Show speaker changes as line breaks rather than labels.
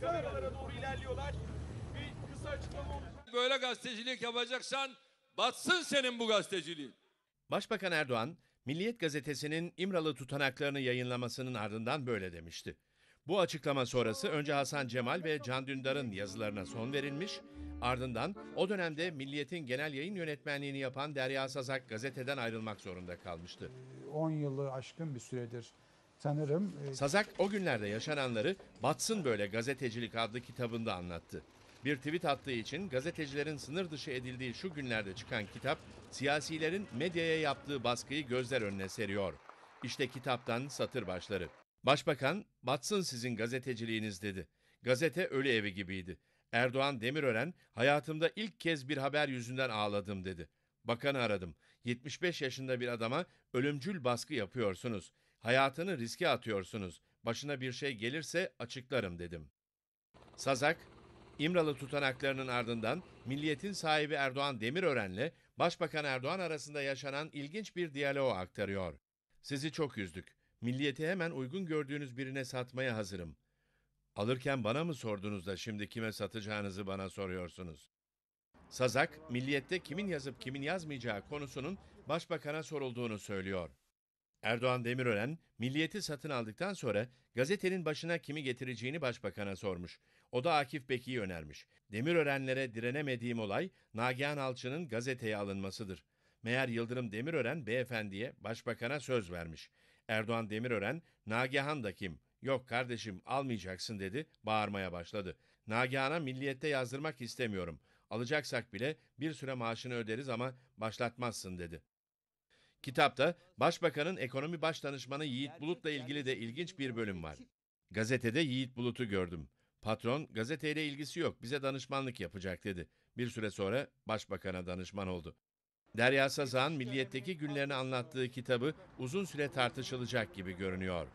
kameralara doğru ilerliyorlar. Bir kısa açıklama olacak.
Böyle gazetecilik yapacaksan batsın senin bu gazeteciliğin.
Başbakan Erdoğan, Milliyet gazetesinin İmralı tutanaklarını yayınlamasının ardından böyle demişti. Bu açıklama sonrası önce Hasan Cemal ve Can Dündar'ın yazılarına son verilmiş, ardından o dönemde Milliyet'in genel yayın yönetmenliğini yapan Derya Sazak gazeteden ayrılmak zorunda kalmıştı.
10 yılı aşkın bir süredir tanırım. Ee,
Sazak o günlerde yaşananları Batsın Böyle Gazetecilik adlı kitabında anlattı. Bir tweet attığı için gazetecilerin sınır dışı edildiği şu günlerde çıkan kitap, siyasilerin medyaya yaptığı baskıyı gözler önüne seriyor. İşte kitaptan satır başları. Başbakan, batsın sizin gazeteciliğiniz dedi. Gazete ölü evi gibiydi. Erdoğan Demirören, hayatımda ilk kez bir haber yüzünden ağladım dedi. Bakanı aradım. 75 yaşında bir adama ölümcül baskı yapıyorsunuz. Hayatını riske atıyorsunuz. Başına bir şey gelirse açıklarım dedim. Sazak, İmralı tutanaklarının ardından Milliyet'in sahibi Erdoğan Demirören'le Başbakan Erdoğan arasında yaşanan ilginç bir diyaloğu aktarıyor. Sizi çok üzdük. Milliyeti hemen uygun gördüğünüz birine satmaya hazırım. Alırken bana mı sordunuz da şimdi kime satacağınızı bana soruyorsunuz? Sazak, Milliyet'te kimin yazıp kimin yazmayacağı konusunun Başbakan'a sorulduğunu söylüyor. Erdoğan Demirören, Milliyet'i satın aldıktan sonra gazetenin başına kimi getireceğini başbakana sormuş. O da Akif Bekir'i önermiş. Demirörenlere direnemediğim olay Nagihan Alçı'nın gazeteye alınmasıdır. Meğer Yıldırım Demirören beyefendiye başbakana söz vermiş. Erdoğan Demirören, Nagihan da kim? Yok kardeşim almayacaksın dedi, bağırmaya başladı. Nagihan'a milliyette yazdırmak istemiyorum. Alacaksak bile bir süre maaşını öderiz ama başlatmazsın dedi. Kitapta Başbakanın ekonomi baş danışmanı Yiğit Bulut'la ilgili de ilginç bir bölüm var. Gazetede Yiğit Bulut'u gördüm. Patron gazeteyle ilgisi yok bize danışmanlık yapacak dedi. Bir süre sonra başbakana danışman oldu. Derya Sazak'ın Milliyet'teki günlerini anlattığı kitabı uzun süre tartışılacak gibi görünüyor.